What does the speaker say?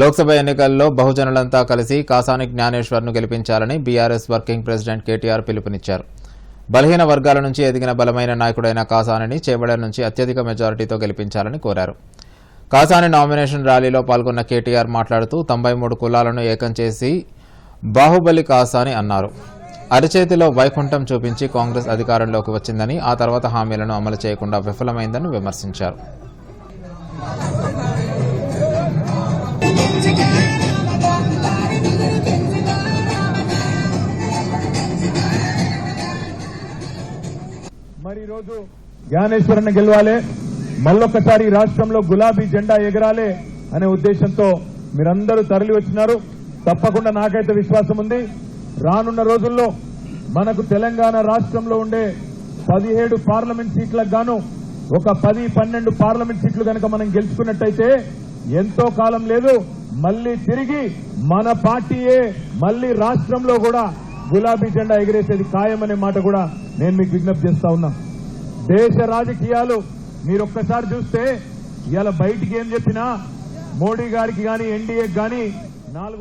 లోక్సభ ఎన్నికల్లో బహుజనులంతా కలిసి కాసాని జ్ఞానేశ్వర్ను గెలిపించాలని బీఆర్ఎస్ వర్కింగ్ ప్రెసిడెంట్ కేటీఆర్ పిలుపునిచ్చారు. బలహీన వర్గాల నుంచి ఎదిగిన బలమైన నాయకుడైన కాసానిని చేవెళ్ళ నుంచి అత్యధిక మెజారిటీతో గెలిపించాలని కోరారు. కాసాని నామినేషన్ ర్యాలీలో పాల్గొన్న కేటీఆర్ మాట్లాడుతూ తొంభై మూడు కులాలను ఏకం చేసి బాహుబలి కాసాని అన్నారు. అరిచేతిలో వైకుంఠం చూపించి కాంగ్రెస్ అధికారంలోకి వచ్చిందని ఆ తర్వాత హామీలను అమలు చేయకుండా విఫలమైందని విమర్శించారు. మరి ఈరోజు జ్ఞానేశ్వరన్న గెలవాలి. మళ్ళొక్కసారి రాష్ట్రంలో గులాబీ జెండా ఎగరాలి అనే ఉద్దేశంతో మీరందరూ తరలి వచ్చినారు. తప్పకుండా నాకైతే విశ్వాసం ఉంది. రానున్న రోజుల్లో మనకు తెలంగాణ రాష్ట్రంలో ఉండే పదిహేడు పార్లమెంట్ సీట్లకు గాను ఒక పది పన్నెండు పార్లమెంట్ సీట్లు కనుక మనం గెలుచుకున్నట్టయితే ఎంతో కాలం లేదు. మళ్ళీ తిరిగి మన పార్టీయే మళ్ళీ రాష్ట్రంలో కూడా గులాబీ జెండా ఎగిరేసేది ఖాయమనే మాట కూడా నేను మీకు విజ్ఞప్తి చేస్తా ఉన్నా. దేశ రాజకీయాలు మీరు ఒక్కసారి చూస్తే ఇవాళ బయటికి ఏం చెప్పినా మోడీ గారికి కానీ ఎన్డీఏకి కానీ నాలుగు